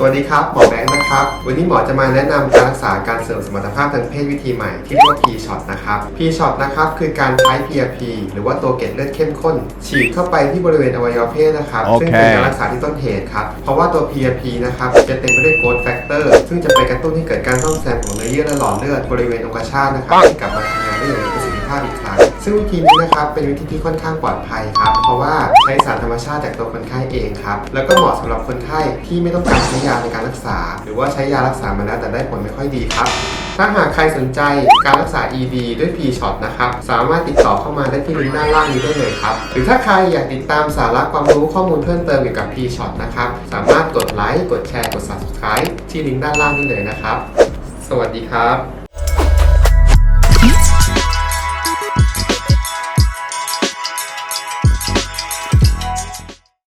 สวัสดีครับ หมอแบงค์นะครับ วันนี้หมอจะมาแนะนำการรักษาการเสริมสมรรถภาพทางเพศวิธีใหม่ที่เรียกว่า P-shot นะครับ P-shot นะครับคือการใช้ PRP หรือว่าตัวเกล็ดเลือดเข้มข้น ฉีดเข้าไปที่บริเวณอวัยวะเพศนะครับโอเคซึ่งเป็นการรักษาที่ต้นเหตุครับ เพราะว่าตัว PRP นะครับจะเต็มไปด้วย growth factor ซึ่งจะไปกระตุ้นให้เกิดการซ่อมแซมของเนื้อเยื่อและหลอดเลือดบริเวณองคชาตนะครับให้กลับมาทำงานได้อย่างมีประสิทธิภาพอีกครั้ง ซึ่งวิธีนี้นะครับเป็นวิธีที่ค่อนข้างปลอดภัยครับ เพราะว่าใช้สารธรรมชาติจากตัวคนไข้เองครับ แล้วก็เหมาะสำหรับคนไข้ที่ไม่ต้องการใช้ยาในการรักษา หรือว่าใช้ยารักษามาแล้วแต่ได้ผลไม่ค่อยดีครับถ้าหากใครสนใจการรักษา ED ด้วย P-shot นะครับ สามารถติดต่อเข้ามาได้ที่ลิงก์ด้านล่างนี้ได้เลยครับ หรือถ้าใครอยากติดตามสาระความรู้ข้อมูลเพิ่มเติมเกี่ยวกับ P-shot นะครับ สามารถกดไลค์ กดแชร์ กด subscribe ที่ลิงก์ด้านล่างนี้เลยนะครับ สวัสดีครับ